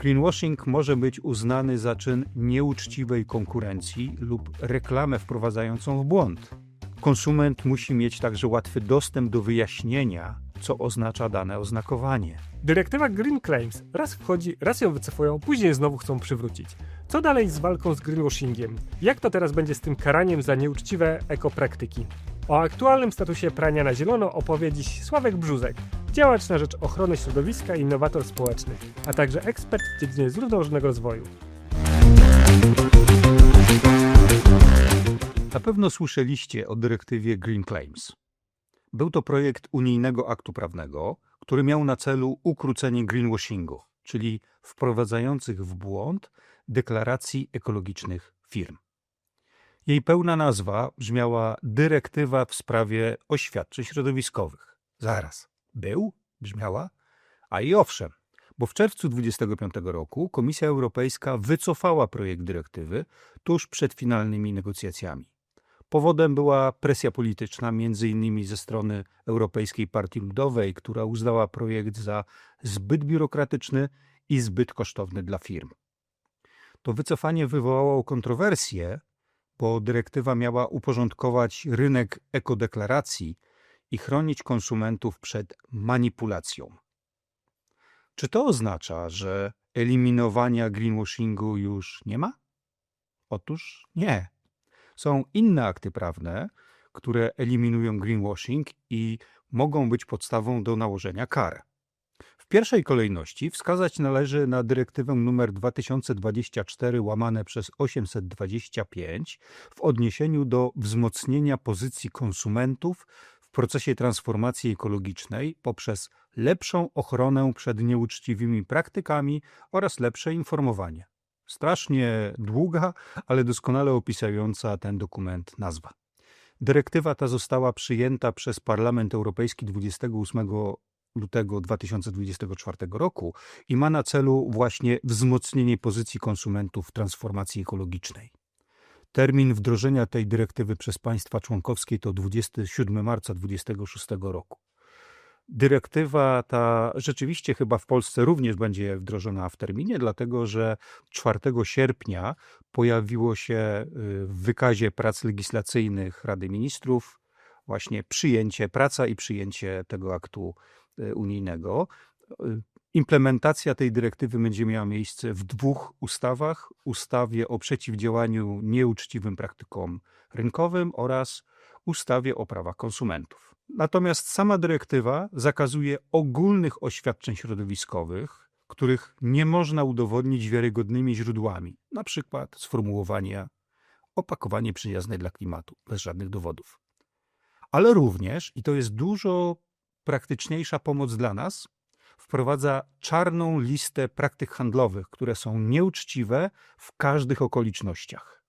Greenwashing może być uznany za czyn nieuczciwej konkurencji lub reklamę wprowadzającą w błąd. Konsument musi mieć także łatwy dostęp do wyjaśnienia, co oznacza dane oznakowanie. Dyrektywa Green Claims raz wchodzi, raz ją wycofują, później znowu chcą przywrócić. Co dalej z walką z greenwashingiem? Jak to teraz będzie z tym karaniem za nieuczciwe ekopraktyki? O aktualnym statusie prania na zielono opowie dziś Sławek Brzuzek, działacz na rzecz ochrony środowiska i innowator społeczny, a także ekspert w dziedzinie zrównoważonego rozwoju. Na pewno słyszeliście o dyrektywie Green Claims. Był to projekt unijnego aktu prawnego, który miał na celu ukrócenie greenwashingu, czyli wprowadzających w błąd deklaracji ekologicznych firm. Jej pełna nazwa brzmiała Dyrektywa w sprawie oświadczeń środowiskowych. Zaraz, był? Brzmiała? A i owszem, bo w czerwcu 2025 roku Komisja Europejska wycofała projekt dyrektywy tuż przed finalnymi negocjacjami. Powodem była presja polityczna, między innymi ze strony Europejskiej Partii Ludowej, która uznała projekt za zbyt biurokratyczny i zbyt kosztowny dla firm. To wycofanie wywołało kontrowersje, bo dyrektywa miała uporządkować rynek ekodeklaracji i chronić konsumentów przed manipulacją. Czy to oznacza, że eliminowania greenwashingu już nie ma? Otóż nie. Są inne akty prawne, które eliminują greenwashing i mogą być podstawą do nałożenia kar. Pierwszej kolejności wskazać należy na dyrektywę nr 2024 łamane przez 825 w odniesieniu do wzmocnienia pozycji konsumentów w procesie transformacji ekologicznej poprzez lepszą ochronę przed nieuczciwymi praktykami oraz lepsze informowanie. Strasznie długa, ale doskonale opisująca ten dokument nazwa. Dyrektywa ta została przyjęta przez Parlament Europejski 28 lutego 2024 roku i ma na celu właśnie wzmocnienie pozycji konsumentów w transformacji ekologicznej. Termin wdrożenia tej dyrektywy przez państwa członkowskie to 27 marca 2026 roku. Dyrektywa ta rzeczywiście chyba w Polsce również będzie wdrożona w terminie, dlatego że 4 sierpnia pojawiło się y, w wykazie prac legislacyjnych Rady Ministrów właśnie przyjęcie, praca i przyjęcie tego aktu unijnego. Y, Implementacja tej dyrektywy będzie miała miejsce w dwóch ustawach: ustawie o przeciwdziałaniu nieuczciwym praktykom rynkowym oraz ustawie o prawach konsumentów. Natomiast sama dyrektywa zakazuje ogólnych oświadczeń środowiskowych, których nie można udowodnić wiarygodnymi źródłami, na przykład sformułowania opakowanie przyjazne dla klimatu, bez żadnych dowodów. Ale również, i to jest dużo praktyczniejsza pomoc dla nas, wprowadza czarną listę praktyk handlowych, które są nieuczciwe w każdych okolicznościach.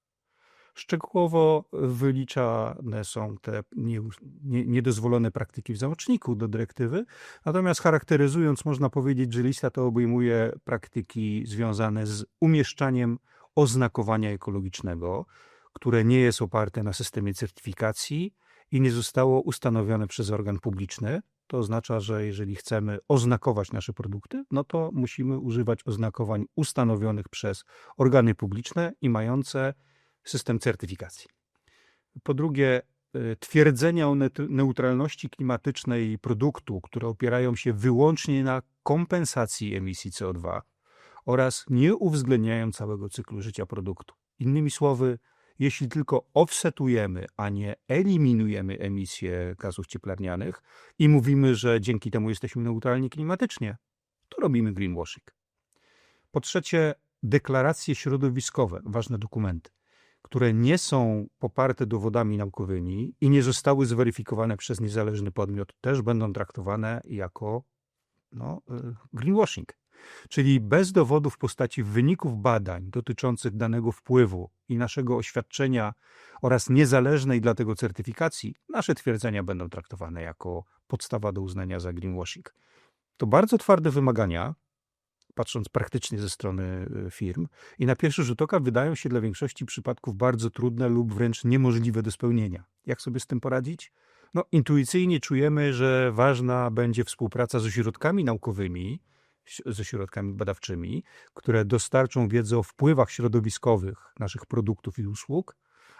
Szczegółowo wyliczane są te nie, nie, niedozwolone praktyki w załączniku do dyrektywy, natomiast charakteryzując, można powiedzieć, że lista to obejmuje praktyki związane z umieszczaniem oznakowania ekologicznego, które nie jest oparte na systemie certyfikacji i nie zostało ustanowione przez organ publiczny. To oznacza, że jeżeli chcemy oznakować nasze produkty, no to musimy używać oznakowań ustanowionych przez organy publiczne i mające system certyfikacji. Po drugie, y, twierdzenia o neutralności klimatycznej produktu, które opierają się wyłącznie na kompensacji emisji CO2 oraz nie uwzględniają całego cyklu życia produktu. Innymi słowy, jeśli tylko offsetujemy, a nie eliminujemy emisję gazów cieplarnianych i mówimy, że dzięki temu jesteśmy neutralni klimatycznie, to robimy greenwashing. Po trzecie, deklaracje środowiskowe, ważne dokumenty które nie są poparte dowodami naukowymi i nie zostały zweryfikowane przez niezależny podmiot, też będą traktowane jako no, y, greenwashing. Czyli bez dowodów w postaci wyników badań dotyczących danego wpływu i naszego oświadczenia oraz niezależnej dla tego certyfikacji, nasze twierdzenia będą traktowane jako podstawa do uznania za greenwashing. To bardzo twarde wymagania, patrząc praktycznie ze strony y, firm, i na pierwszy rzut oka wydają się dla większości przypadków bardzo trudne lub wręcz niemożliwe do spełnienia. Jak sobie z tym poradzić? No, intuicyjnie czujemy, że ważna będzie współpraca z ośrodkami naukowymi ze środkami badawczymi, które dostarczą wiedzę o wpływach środowiskowych naszych produktów i usług,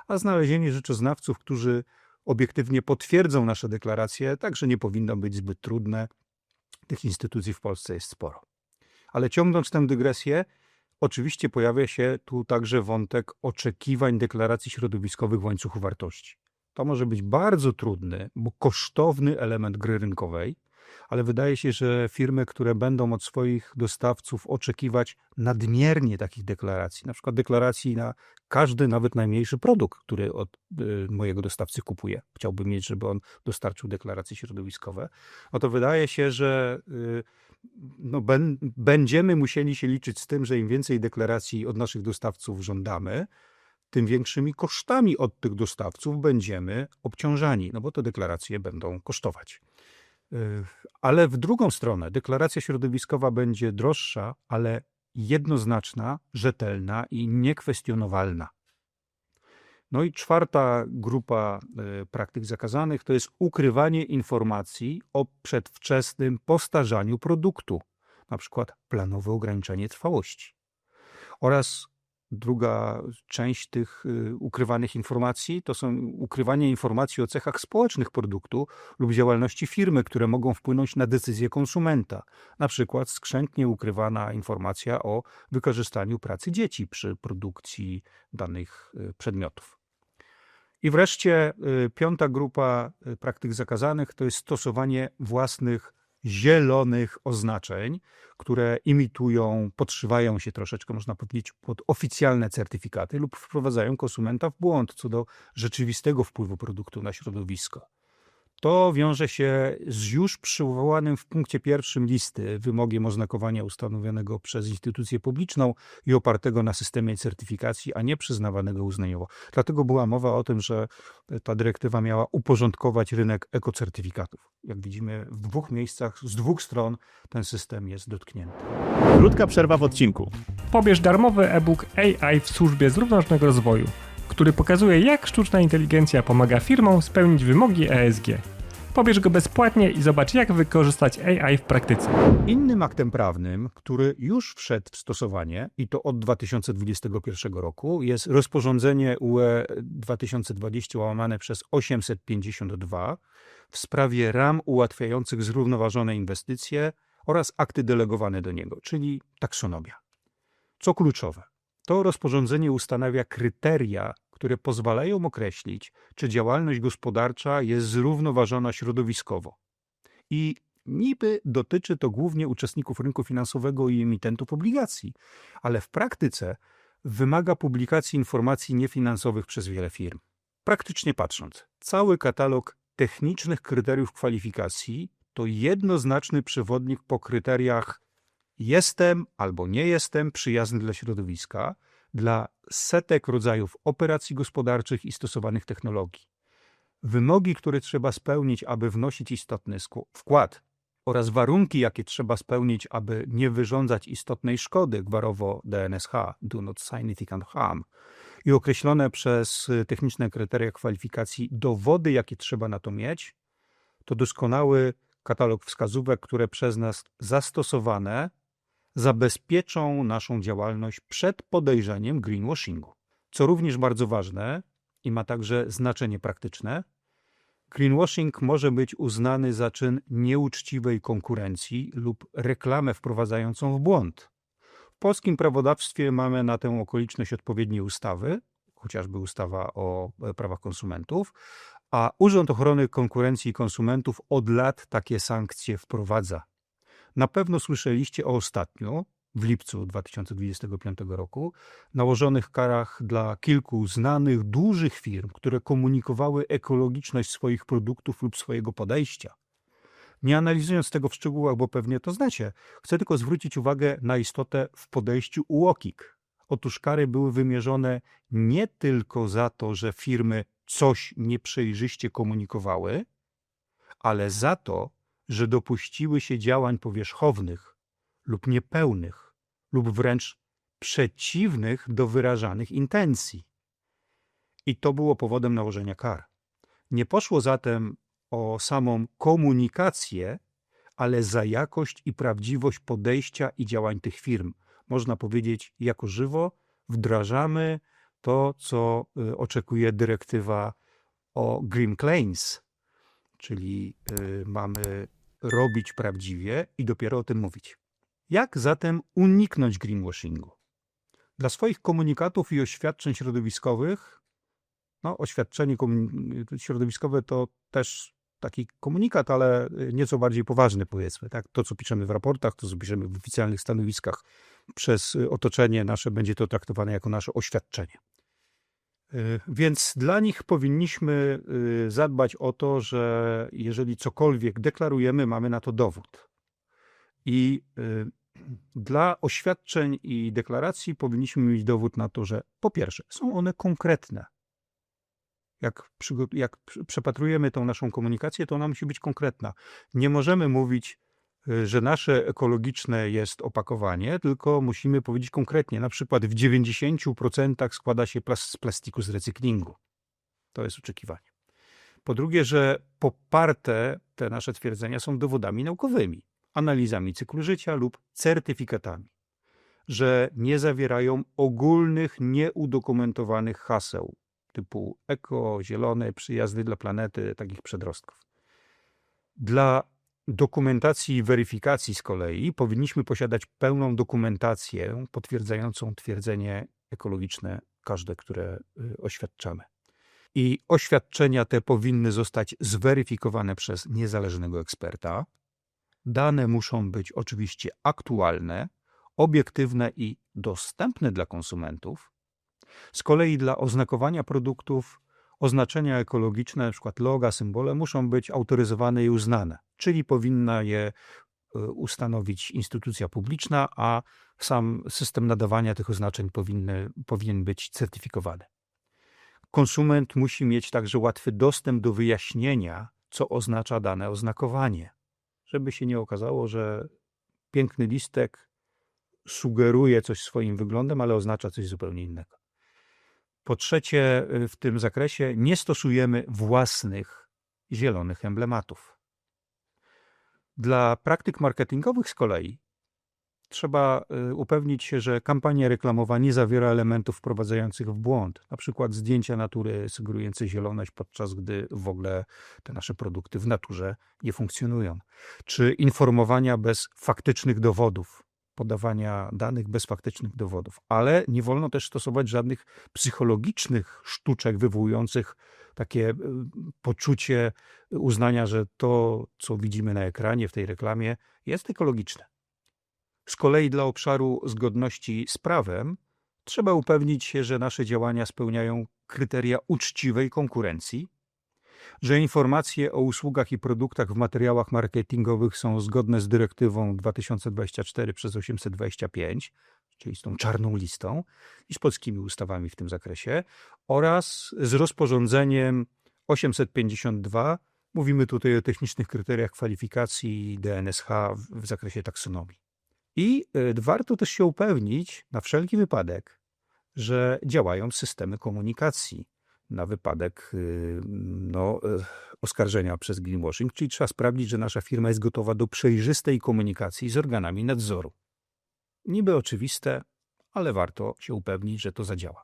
a znalezienie rzeczoznawców, którzy obiektywnie potwierdzą nasze deklaracje, także nie powinno być zbyt trudne. Tych instytucji w Polsce jest sporo. Ale ciągnąc tę dygresję, oczywiście pojawia się tu także wątek oczekiwań deklaracji środowiskowych w łańcuchu wartości. To może być bardzo trudny, bo kosztowny element gry rynkowej, ale wydaje się, że firmy, które będą od swoich dostawców oczekiwać nadmiernie takich deklaracji, na przykład deklaracji na każdy, nawet najmniejszy produkt, który od y, mojego dostawcy kupuję, chciałbym mieć, żeby on dostarczył deklaracje środowiskowe, no to wydaje się, że y, no, ben, będziemy musieli się liczyć z tym, że im więcej deklaracji od naszych dostawców żądamy, tym większymi kosztami od tych dostawców będziemy obciążani, no bo te deklaracje będą kosztować. Ale w drugą stronę, deklaracja środowiskowa będzie droższa, ale jednoznaczna, rzetelna i niekwestionowalna. No i czwarta grupa y, praktyk zakazanych to jest ukrywanie informacji o przedwczesnym postarzaniu produktu, na przykład planowe ograniczenie trwałości. Oraz druga część tych y, ukrywanych informacji to są ukrywanie informacji o cechach społecznych produktu lub działalności firmy, które mogą wpłynąć na decyzję konsumenta. Na przykład skrzętnie ukrywana informacja o wykorzystaniu pracy dzieci przy produkcji danych y, przedmiotów. I wreszcie y, piąta grupa praktyk zakazanych to jest stosowanie własnych zielonych oznaczeń, które imitują, podszywają się troszeczkę, można powiedzieć, pod oficjalne certyfikaty lub wprowadzają konsumenta w błąd co do rzeczywistego wpływu produktu na środowisko. To wiąże się z już przywołanym w punkcie pierwszym listy wymogiem oznakowania ustanowionego przez instytucję publiczną i opartego na systemie certyfikacji, a nie przyznawanego uznaniowo. Dlatego była mowa o tym, że ta dyrektywa miała uporządkować rynek ekocertyfikatów. Jak widzimy, w dwóch miejscach, z dwóch stron ten system jest dotknięty. Krótka przerwa w odcinku. Pobierz darmowy e-book AI w służbie zrównoważonego rozwoju, który pokazuje, jak sztuczna inteligencja pomaga firmom spełnić wymogi ESG. Pobierz go bezpłatnie i zobacz, jak wykorzystać AI w praktyce. Innym aktem prawnym, który już wszedł w stosowanie i to od 2021 roku, jest rozporządzenie UE 2020 łamane przez 852 w sprawie ram ułatwiających zrównoważone inwestycje oraz akty delegowane do niego, czyli taksonomia. Co kluczowe, to rozporządzenie ustanawia kryteria, które pozwalają określić, czy działalność gospodarcza jest zrównoważona środowiskowo. I niby dotyczy to głównie uczestników rynku finansowego i emitentów obligacji, ale w praktyce wymaga publikacji informacji niefinansowych przez wiele firm. Praktycznie patrząc, cały katalog technicznych kryteriów kwalifikacji to jednoznaczny przewodnik po kryteriach jestem albo nie jestem przyjazny dla środowiska, dla setek rodzajów operacji gospodarczych i stosowanych technologii. Wymogi, które trzeba spełnić, aby wnosić istotny wkład oraz warunki, jakie trzeba spełnić, aby nie wyrządzać istotnej szkody, gwarowo DNSH, do not significant harm, i określone przez techniczne kryteria kwalifikacji dowody, jakie trzeba na to mieć, to doskonały katalog wskazówek, które przez nas zastosowane zabezpieczą naszą działalność przed podejrzeniem greenwashingu. Co również bardzo ważne i ma także znaczenie praktyczne, greenwashing może być uznany za czyn nieuczciwej konkurencji lub reklamę wprowadzającą w błąd. W polskim prawodawstwie mamy na tę okoliczność odpowiednie ustawy, chociażby ustawa o e, prawach konsumentów, a Urząd Ochrony Konkurencji i Konsumentów od lat takie sankcje wprowadza. Na pewno słyszeliście o ostatnio, w lipcu 2025 roku, nałożonych karach dla kilku znanych, dużych firm, które komunikowały ekologiczność swoich produktów lub swojego podejścia. Nie analizując tego w szczegółach, bo pewnie to znacie, chcę tylko zwrócić uwagę na istotę w podejściu UOKiK. Otóż kary były wymierzone nie tylko za to, że firmy coś nieprzejrzyście komunikowały, ale za to, że dopuściły się działań powierzchownych lub niepełnych, lub wręcz przeciwnych do wyrażanych intencji. I to było powodem nałożenia kar. Nie poszło zatem o samą komunikację, ale za jakość i prawdziwość podejścia i działań tych firm. Można powiedzieć, jako żywo wdrażamy to, co y, oczekuje dyrektywa o Green Claims, czyli y, mamy robić prawdziwie i dopiero o tym mówić. Jak zatem uniknąć greenwashingu? Dla swoich komunikatów i oświadczeń środowiskowych, no oświadczenie środowiskowe to też taki komunikat, ale nieco bardziej poważny powiedzmy. Tak? To, co piszemy w raportach, to, co piszemy w oficjalnych stanowiskach przez otoczenie nasze, będzie to traktowane jako nasze oświadczenie. Y, Więc dla nich powinniśmy y, zadbać o to, że jeżeli cokolwiek deklarujemy, mamy na to dowód. I y, dla oświadczeń i deklaracji powinniśmy mieć dowód na to, że po pierwsze, są one konkretne. Jak, jak pr- przepatrujemy tą naszą komunikację, to ona musi być konkretna. Nie możemy mówić, że nasze ekologiczne jest opakowanie, tylko musimy powiedzieć konkretnie. Na przykład w 90% składa się z plastiku z recyklingu. To jest oczekiwanie. Po drugie, że poparte te nasze twierdzenia są dowodami naukowymi, analizami cyklu życia lub certyfikatami, że nie zawierają ogólnych, nieudokumentowanych haseł typu eko, zielone, przyjazny dla planety, takich przedrostków. Dla dokumentacji i weryfikacji z kolei powinniśmy posiadać pełną dokumentację potwierdzającą twierdzenie ekologiczne, każde, które y, oświadczamy. I oświadczenia te powinny zostać zweryfikowane przez niezależnego eksperta. Dane muszą być oczywiście aktualne, obiektywne i dostępne dla konsumentów. Z kolei dla oznakowania produktów oznaczenia ekologiczne, np. loga, symbole, muszą być autoryzowane i uznane, czyli powinna je y, ustanowić instytucja publiczna, a sam system nadawania tych oznaczeń powinny, powinien być certyfikowany. Konsument musi mieć także łatwy dostęp do wyjaśnienia, co oznacza dane oznakowanie, żeby się nie okazało, że piękny listek sugeruje coś swoim wyglądem, ale oznacza coś zupełnie innego. Po trzecie, y, w tym zakresie nie stosujemy własnych zielonych emblematów. Dla praktyk marketingowych z kolei trzeba y, upewnić się, że kampania reklamowa nie zawiera elementów wprowadzających w błąd, na przykład zdjęcia natury sugerujące zieloność, podczas gdy w ogóle te nasze produkty w naturze nie funkcjonują, czy informowania bez faktycznych dowodów, podawania danych bez faktycznych dowodów, ale nie wolno też stosować żadnych psychologicznych sztuczek wywołujących takie y, poczucie uznania, że to, co widzimy na ekranie w tej reklamie, jest ekologiczne. Z kolei dla obszaru zgodności z prawem trzeba upewnić się, że nasze działania spełniają kryteria uczciwej konkurencji, że informacje o usługach i produktach w materiałach marketingowych są zgodne z dyrektywą 2024 przez 825, czyli z tą czarną listą i z polskimi ustawami w tym zakresie, oraz z rozporządzeniem 852. Mówimy tutaj o technicznych kryteriach kwalifikacji DNSH w, zakresie taksonomii. I y, warto też się upewnić, na wszelki wypadek, że działają systemy komunikacji na wypadek y, no, y, oskarżenia przez greenwashing, czyli trzeba sprawdzić, że nasza firma jest gotowa do przejrzystej komunikacji z organami nadzoru. Niby oczywiste, ale warto się upewnić, że to zadziała.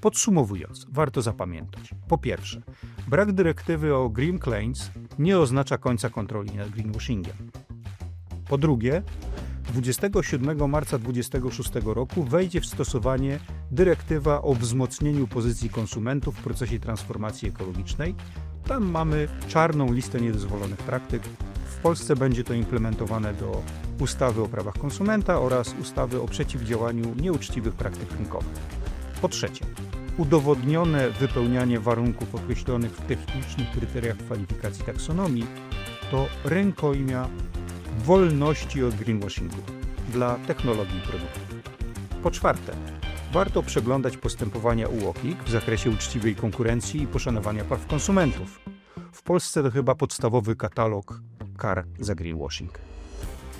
Podsumowując, warto zapamiętać. Po pierwsze, brak dyrektywy o Green Claims nie oznacza końca kontroli nad greenwashingiem. Po drugie, 27 marca 2026 roku wejdzie w stosowanie dyrektywa o wzmocnieniu pozycji konsumentów w procesie transformacji ekologicznej. Tam mamy czarną listę niedozwolonych praktyk. W Polsce będzie to implementowane do ustawy o prawach konsumenta oraz ustawy o przeciwdziałaniu nieuczciwych praktyk rynkowych. Po trzecie, udowodnione wypełnianie warunków określonych w technicznych kryteriach kwalifikacji taksonomii to rękojmia wolności od greenwashingu dla technologii i produktów. Po czwarte, warto przeglądać postępowania UOKiK w zakresie uczciwej konkurencji i poszanowania praw konsumentów. W Polsce to chyba podstawowy katalog kar za greenwashing.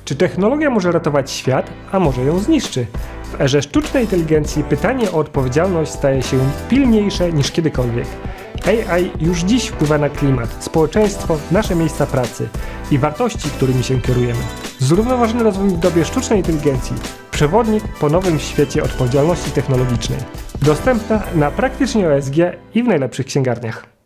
Czy technologia może ratować świat, a może ją zniszczy? W erze sztucznej inteligencji pytanie o odpowiedzialność staje się pilniejsze niż kiedykolwiek. AI już dziś wpływa na klimat, społeczeństwo, nasze miejsca pracy i wartości, którymi się kierujemy. Zrównoważony rozwój w dobie sztucznej inteligencji. Przewodnik po nowym świecie odpowiedzialności technologicznej. Dostępna na praktycznie OSG i w najlepszych księgarniach.